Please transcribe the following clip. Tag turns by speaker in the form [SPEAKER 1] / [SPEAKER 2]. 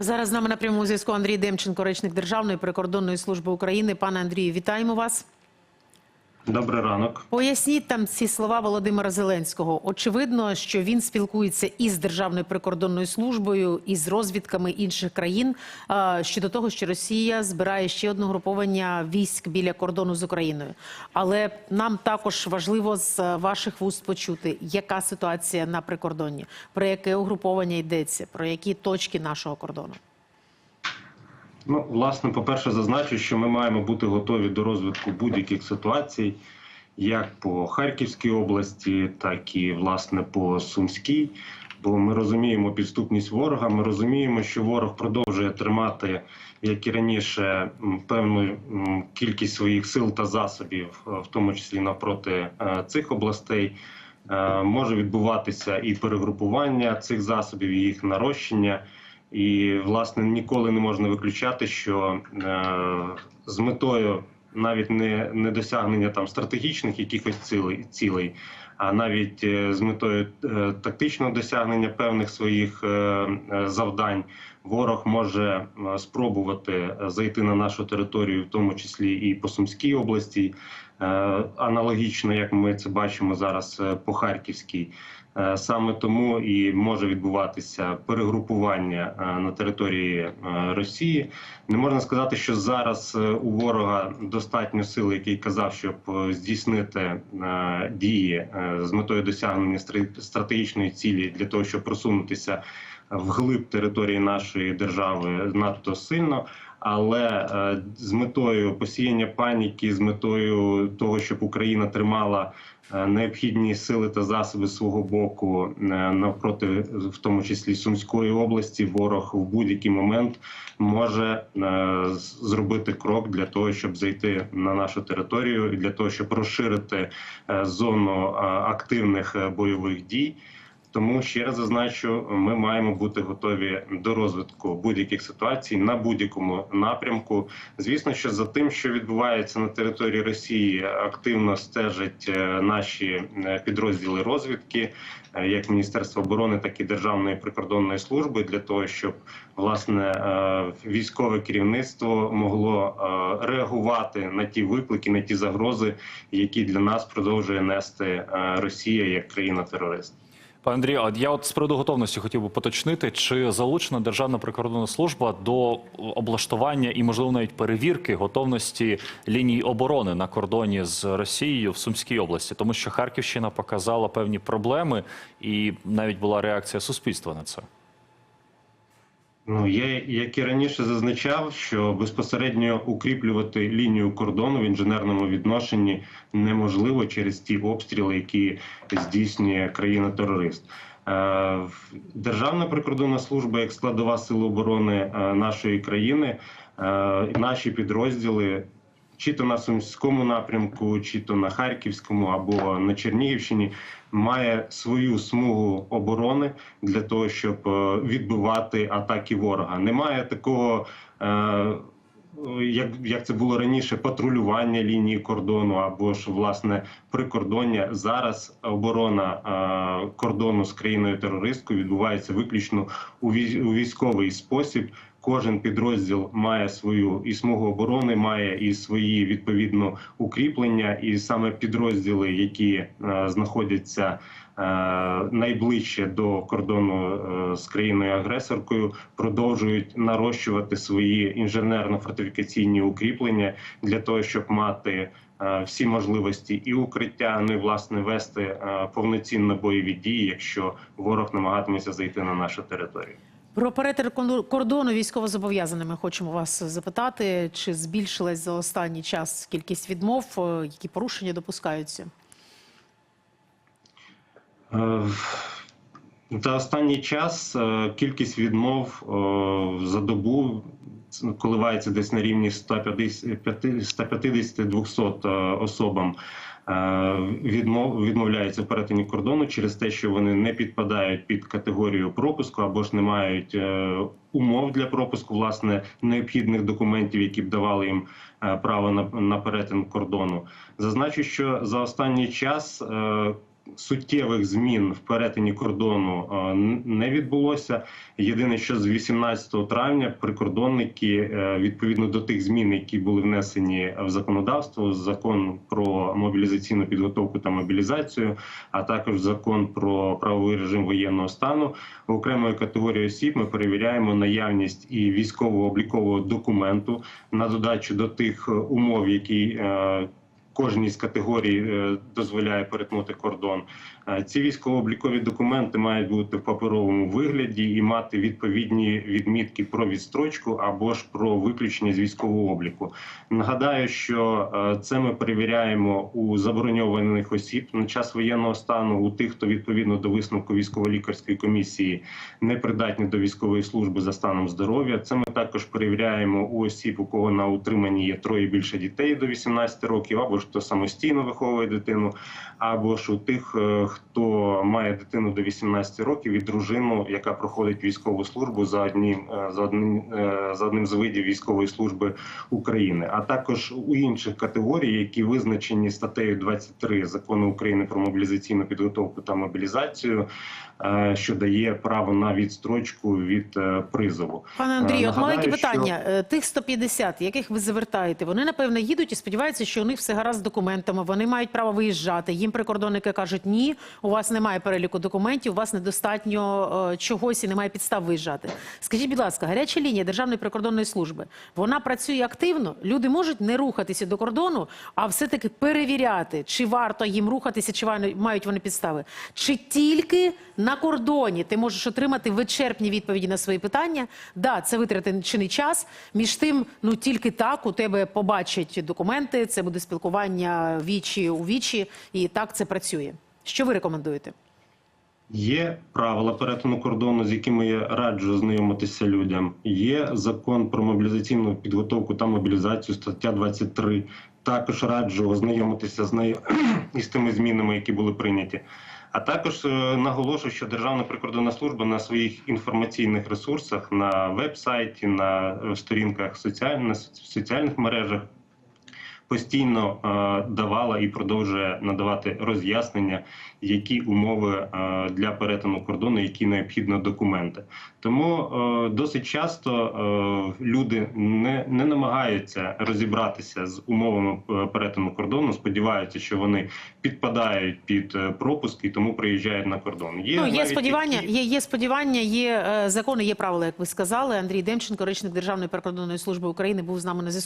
[SPEAKER 1] Зараз з нами на прямому зв'язку Андрій Демченко, речник Державної прикордонної служби України. Пане Андрію, вітаємо вас.
[SPEAKER 2] Добрий ранок.
[SPEAKER 1] Поясніть там ці слова Володимира Зеленського. Очевидно, що він спілкується із Державною прикордонною службою і з розвідками інших країн е, щодо того, що Росія збирає ще одне груповання військ біля кордону з Україною. Але нам також важливо з ваших вуст почути, яка ситуація на прикордонні, про яке угруповання йдеться, про які точки нашого кордону.
[SPEAKER 2] Ну, власне, по-перше, зазначу, що ми маємо бути готові до розвитку будь-яких ситуацій, як по Харківській області, так і власне по Сумській. Бо ми розуміємо підступність ворога. Ми розуміємо, що ворог продовжує тримати, як і раніше, певну кількість своїх сил та засобів, е, в тому числі навпроти е, цих областей. Е, Може відбуватися і перегрупування цих засобів, і їх нарощення. І власне ніколи не можна виключати, що е, з метою навіть не, не досягнення там стратегічних якихось цілей, цілей а навіть е, з метою е, тактичного досягнення певних своїх е, е, завдань, ворог може е, спробувати е, зайти на нашу територію, в тому числі і по Сумській області, аналогічно як ми це бачимо зараз е, по Харківській. Е, Саме тому і може відбуватися перегрупування е, на території е, Росії. Не можна сказати, що зараз е, у ворога достатньо сил, який казав, щоб е, здійснити е, дії е, з метою досягнення стра- стратегічної цілі для того, щоб просунутися вглиб території нашої держави надто сильно. Але е, з метою посіяння паніки, з метою того, щоб Україна тримала е, необхідні сили та засоби свого боку е, навпроти, в тому числі Сумської області, ворог в будь-який момент може зробити крок для того, щоб зайти на нашу територію, для того, щоб розширити зону активних бойових дій. Тому ще раз зазначу, ми маємо бути готові до розвитку будь-яких ситуацій на будь-якому напрямку. Звісно, що за тим, що відбувається на території Росії, активно стежать е, наші е, підрозділи розвідки, е, як Міністерство оборони, так і Державної прикордонної служби, для того, щоб власне військове керівництво могло реагувати на ті виклики, на ті загрози, які для нас продовжує нести Росія як країна-терорист.
[SPEAKER 3] Пане Андрію, а я от з приводу готовності хотів би поточнити, чи залучена Державна прикордонна служба до облаштування і, можливо, навіть перевірки готовності ліній оборони на кордоні з Росією в Сумській області, тому що Харківщина показала певні проблеми, і навіть була реакція суспільства на це.
[SPEAKER 2] Ну я як і раніше зазначав, що безпосередньо укріплювати лінію кордону в інженерному відношенні неможливо через ті обстріли, які здійснює країна-терорист. Е, Державна прикордонна служба як складова сила оборони е, нашої країни, е, наші підрозділи. Чи то на Сумському напрямку, чи то на Харківському або на Чернігівщині має свою смугу оборони для того, щоб е, відбивати атаки ворога. Немає такого. е, Як, це було раніше, патрулювання лінії кордону або ж власне прикордоння зараз оборона е, кордону з країною терористкою відбувається виключно у військовий спосіб. Кожен підрозділ має свою і смугу оборони, має і свої відповідно укріплення, і саме підрозділи, які е, знаходяться е, найближче до кордону е, з країною агресоркою, продовжують нарощувати свої інженерно-фортифікаційні укріплення для того, щоб мати. Всі можливості і укриття, ну і власне вести повноцінно бойові дії, якщо ворог намагатиметься зайти на нашу територію.
[SPEAKER 1] Про перетин кордону військовозобов'язаними хочемо вас запитати, чи збільшилась за останній час кількість відмов, е, які порушення допускаються?
[SPEAKER 2] Е, За останній час е, кількість відмов за добу коливається десь на рівні 150-200 особам. Е, Відмов відмовляються в перетині кордону через те, що вони не підпадають під категорію пропуску або ж не мають е, умов для пропуску, власне, необхідних документів, які б давали їм е, право на, перетин кордону. Зазначу, що за останній час суттєвих змін в перетині кордону е, не відбулося. Єдине, що з 18 травня прикордонники е, відповідно до тих змін, які були внесені в законодавство, закон про мобілізаційну підготовку та мобілізацію, а також закон про правовий режим воєнного стану, окремої категорії осіб ми перевіряємо наявність і військово-облікового документу на додачу до тих е, умов, які кожній з категорій е, дозволяє перетнути кордон. Е, Ці військово-облікові документи мають бути в паперовому вигляді і мати відповідні відмітки про відстрочку або ж про виключення з військового обліку. Нагадаю, що е, це ми перевіряємо у забороньованих осіб на час воєнного стану, у тих, хто відповідно до висновку військово-лікарської комісії не придатні до військової служби за станом здоров'я. Це ми також перевіряємо у осіб, у кого на утриманні є троє більше дітей до 18 років, або ж хто самостійно виховує дитину, або ж у тих, е, хто має дитину до 18 років і дружину, яка проходить військову службу за одним е, за одним е, за одним з видів військової служби України, а також у інших категорій, які визначені статтею 23 закону України про мобілізаційну підготовку та мобілізацію, що дає право на відстрочку від призову.
[SPEAKER 1] Пане Андрію, от маленьке
[SPEAKER 2] що-
[SPEAKER 1] питання. Е, Тих 150, яких ви завертаєте, вони напевно їдуть і сподіваються, що у них все гаразд з документами. Вони мають право виїжджати. Їм прикордонники кажуть, ні, у вас немає переліку документів, у вас недостатньо е, чогось і немає підстав виїжджати. Скажіть, будь ласка, гаряча лінія Державної прикордонної служби вона працює активно. Люди можуть не рухатися до кордону, а все-таки перевіряти, чи варто їм рухатися, чи мають вони підстави. Чи тільки на кордоні ти можеш отримати вичерпні відповіді на свої питання? Да, це витрачений час. Між тим, ну тільки так у тебе побачать документи. Це буде спілкування вічі у вічі, і так це працює. Що ви рекомендуєте?
[SPEAKER 2] Є правила перетину кордону, з якими я раджу знайомитися людям. Є закон про мобілізаційну підготовку та мобілізацію, стаття 23. Також раджу ознайомитися з нею і з тими змінами, які були прийняті. А також е, наголошую, що Державна прикордонна служба на своїх інформаційних ресурсах на веб-сайті, на е, сторінках соціаль... на соц- соціальних мережах постійно е, давала і продовжує надавати роз'яснення, які умови е, для перетину кордону, які необхідно документи. Тому е, досить часто люди не, не намагаються розібратися з умовами перетину кордону, сподіваються, що вони підпадають під пропуск і тому приїжджають на кордон.
[SPEAKER 1] ну є сподівання,
[SPEAKER 2] такі-
[SPEAKER 1] є, є сподівання, є закони, є правила, як ви сказали. Андрій Демченко, речник Державної прикордонної служби України, був з нами на зв'язку.